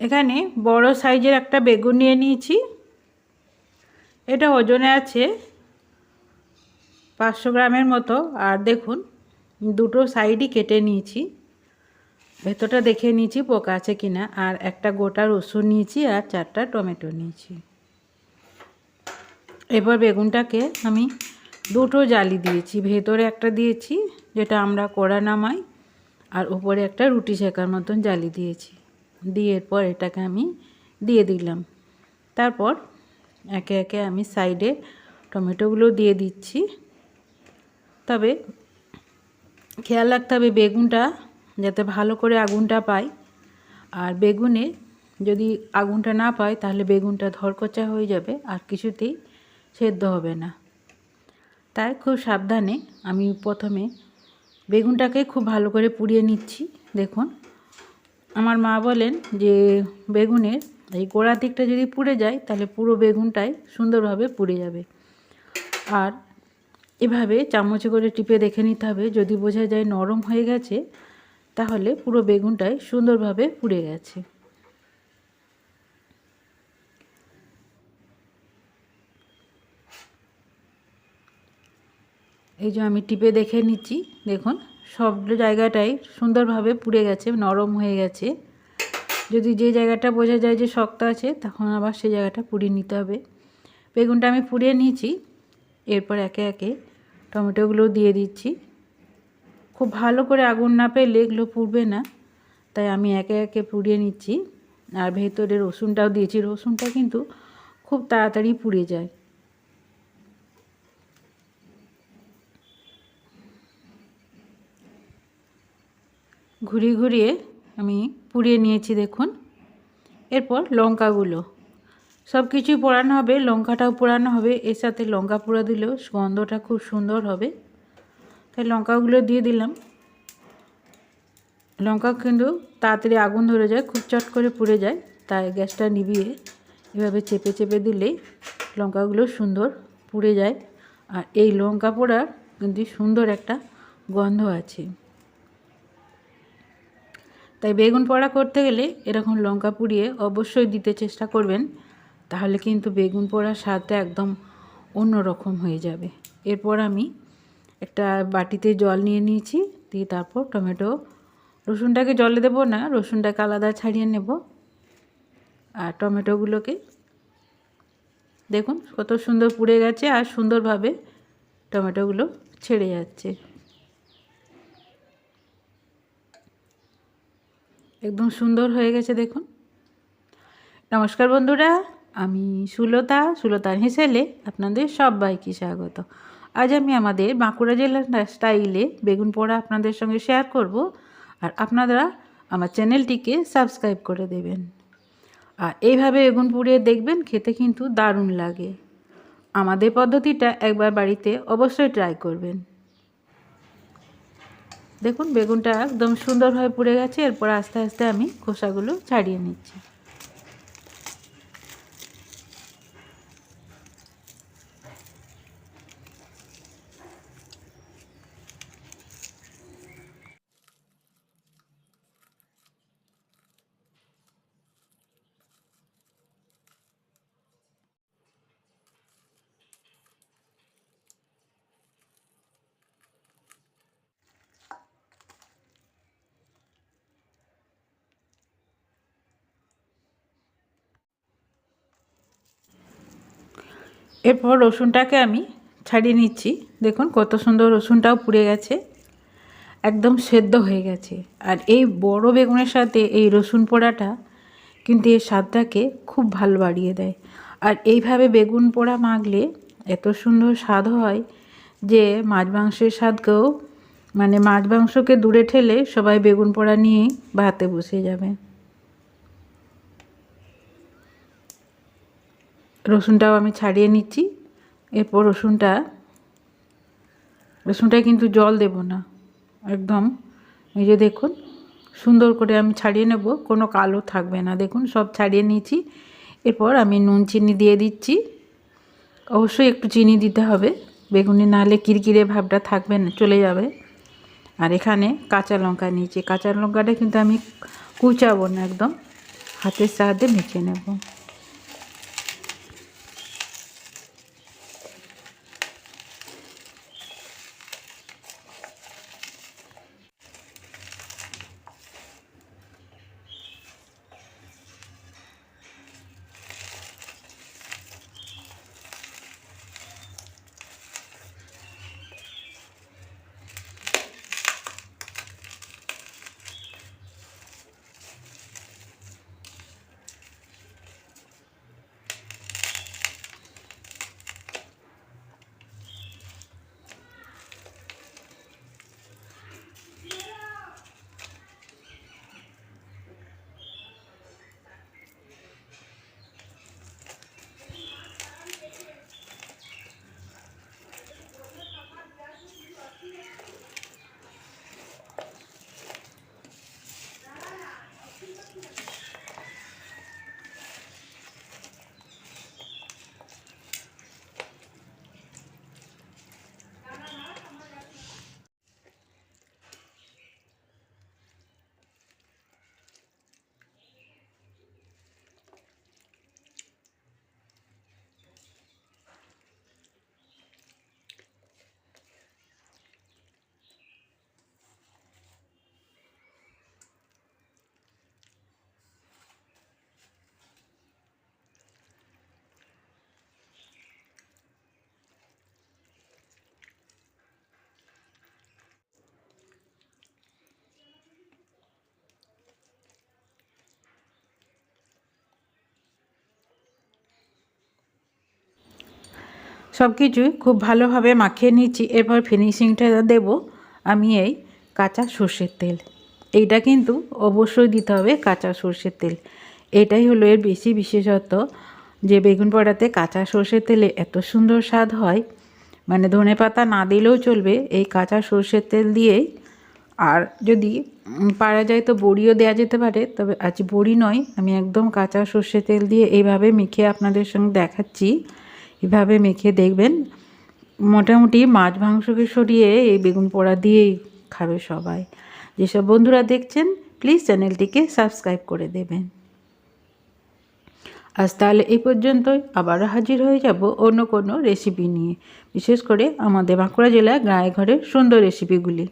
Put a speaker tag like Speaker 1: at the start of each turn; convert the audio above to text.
Speaker 1: এখানে বড় সাইজের একটা বেগুন নিয়ে নিয়েছি। এটা ওজনে আছে পাঁচশো গ্রামের মতো। আর দেখুন, দুটো সাইডই কেটে নিয়েছি। ভেতরটা দেখে নিয়েছি পোকা আছে কিনা। আর একটা গোটা রসুন নিয়েছি আর চারটা টমেটো নিয়েছি। এবার বেগুনটাকে আমি দুটো জালি দিয়েছি। ভেতরে একটা দিয়েছি, যেটা আমরা কড়া নামাই, আর উপরে একটা রুটি শেখার মতন জালি দিয়েছি। দিয়ে এরপর এটাকে আমি দিয়ে দিলাম। তারপর একে একে আমি সাইডে টমেটোগুলো দিয়ে দিচ্ছি। তবে খেয়াল রাখতে হবে বেগুনটা যাতে ভালো করে আগুনটা পায়। আর বেগুনে যদি আগুনটা না পায়, তাহলে বেগুনটা ধরকচা হয়ে যাবে আর কিছুতেই সেদ্ধ হবে না। তাই খুব সাবধানে আমি প্রথমে বেগুনটাকে খুব ভালো করে পুড়িয়ে নিচ্ছি। দেখুন, আমার মা বলেন যে বেগুনের এই গোড়ার দিকটা যদি পুড়ে যায়, তাহলে পুরো বেগুনটাই সুন্দরভাবে পুড়ে যাবে। আর এভাবে চামচে করে টিপে দেখে নিতে হবে। যদি বোঝা যায় নরম হয়ে গেছে, তাহলে পুরো বেগুনটাই সুন্দরভাবে পুড়ে গেছে। এই যে আমি টিপে দেখে নিচ্ছি, দেখুন, সব জায়গাটাই সুন্দরভাবে পুড়ে গেছে, নরম হয়ে গেছে। যদি যে জায়গাটা বোঝা যায় যে শক্ত আছে, তখন আবার সেই জায়গাটা পুড়িয়ে নিতে হবে। বেগুনটা আমি পুড়িয়ে নিয়েছি। এরপর একে একে টমেটোগুলো দিয়ে দিচ্ছি। খুব ভালো করে আগুন না পেলে এগুলো পুড়বে না। তাই আমি একে একে পুড়িয়ে নিচ্ছি। আর ভেতরে রসুনটাও দিয়েছি। রসুনটা কিন্তু খুব তাড়াতাড়ি পুড়ে যায়। ঘুরিয়ে ঘুরিয়ে আমি পুড়িয়ে নিয়েছি, দেখুন। এরপর লঙ্কাগুলো। সব কিছুই পোড়ানো হবে, লঙ্কাটাও পোড়ানো হবে, এর সাথে লঙ্কা পোড়া দিলেও গন্ধটা খুব সুন্দর হবে। তাই লঙ্কাগুলো দিয়ে দিলাম। লঙ্কা কিন্তু তাড়াতাড়ি আগুন ধরে যায়, খুব চট করে পুড়ে যায়, তাই গ্যাসটা নিভিয়ে এভাবে চেপে চেপে দিলেই লঙ্কাগুলো সুন্দর পুড়ে যায়। আর এই লঙ্কা পোড়ার কিন্তু সুন্দর একটা গন্ধ আছে। তাই বেগুন পোড়া করতে গেলে এরকম লঙ্কা পুড়িয়ে অবশ্যই দিতে চেষ্টা করবেন। তাহলে কিন্তু বেগুন পোড়ার স্বাদটা একদম অন্য রকম হয়ে যাবে। এরপর আমি একটা বাটিতে জল নিয়ে নিয়েছি, দিয়ে তারপর টমেটো, রসুনটাকে জলে দেবো না, রসুনটাকে আলাদা ছাড়িয়ে নেব। আর টমেটোগুলোকে, দেখুন কত সুন্দর পুড়ে গেছে আর সুন্দরভাবে টমেটোগুলো ছেড়ে যাচ্ছে। একদম সুন্দর হয়ে গেছে, দেখুন। নমস্কার বন্ধুরা আমি সুলতা, সুলতার হেসেলে আপনাদের সবাইকে স্বাগত। আজ আমি আমাদের বাঁকুড়া জেলার স্টাইলে বেগুন পোড়া আপনাদের সঙ্গে শেয়ার করব আর আপনারা আমার চ্যানেলটিকে সাবস্ক্রাইব করে দেবেন। আর এইভাবে বেগুন পুড়িয়ে দেখবেন, খেতে কিন্তু দারুণ লাগে। আমাদের পদ্ধতিটা একবার বাড়িতে অবশ্যই ট্রাই করবেন। দেখুন, বেগুনটা একদম সুন্দরভাবে পুড়ে গেছে, এরপর আস্তে আস্তে আমি খোসাগুলো ছাড়িয়ে নিচ্ছি। এরপর রসুনটাকে আমি ছাড়িয়ে নিচ্ছি। দেখুন কত সুন্দর রসুনটাও পুড়ে গেছে। একদম সেদ্ধ হয়ে গেছে। আর এই বড় বেগুনের সাথে এই রসুন পোড়াটা কিন্তু এর স্বাদটাকে খুব ভালো বাড়িয়ে দেয়। আর এইভাবে বেগুন পোড়া মাখলে এত সুন্দর স্বাদ হয় যে মাছ মাংসের স্বাদকেও মানে মাছ মাংসকে দূরে ঠেলে সবাই বেগুন পোড়া নিয়ে ভাতে বসে যাবে। রসুনটাও আমি ছাড়িয়ে নিচ্ছি। এরপর রসুনটা, রসুনটায় কিন্তু জল দেব না, একদম। এই যে দেখুন, সুন্দর করে আমি ছাড়িয়ে নেব, কোনো কালো থাকবে না। দেখুন, সব ছাড়িয়ে নিয়েছি। এরপর আমি নুন চিনি দিয়ে দিচ্ছি। অবশ্যই একটু চিনি দিতে হবে। বেগুনি নাহলে কিরকিরে ভাবটা থাকবে না, চলে যাবে। আর এখানে কাঁচা লঙ্কা নিয়েছি। কাঁচা লঙ্কাটা কিন্তু আমি কুচাবো না, একদম। হাতের সাহায্যে মেখে নেব। সব কিছুই খুব ভালোভাবে মাখিয়ে নিচ্ছি। এরপর ফিনিশিংটা দেব আমি এই কাঁচা সর্ষের তেল। এইটা কিন্তু অবশ্যই দিতে হবে কাঁচা সর্ষের তেল। এটাই হলো এর বেশি বিশেষত্ব যে বেগুন পোড়াতে কাঁচা সর্ষের তেলে এত সুন্দর স্বাদ হয়। মানে ধনে পাতা না দিলেও চলবে এই কাঁচা সর্ষের তেল দিয়েই। আর যদি পারা যায় তো বড়িও দেওয়া যেতে পারে, তবে আজ বড়ি নয়, আমি একদম কাঁচা সর্ষের তেল দিয়ে এইভাবে মেখে আপনাদের সঙ্গে দেখাচ্ছি। এভাবে মেখে দেখবেন, মোটামুটি মাছ, মাংসকে সরিয়ে এই বেগুন পোড়া দিয়েই খাবে সবাই। যেসব বন্ধুরা দেখছেন প্লিজ চ্যানেলটিকে সাবস্ক্রাইব করে দেবেন। আজ তাহলে এই পর্যন্তই, আবারও হাজির হয়ে যাব অন্য কোনো রেসিপি নিয়ে। বিশেষ করে আমাদের বাঁকুড়া জেলার গায়ে ঘরের সুন্দর রেসিপিগুলি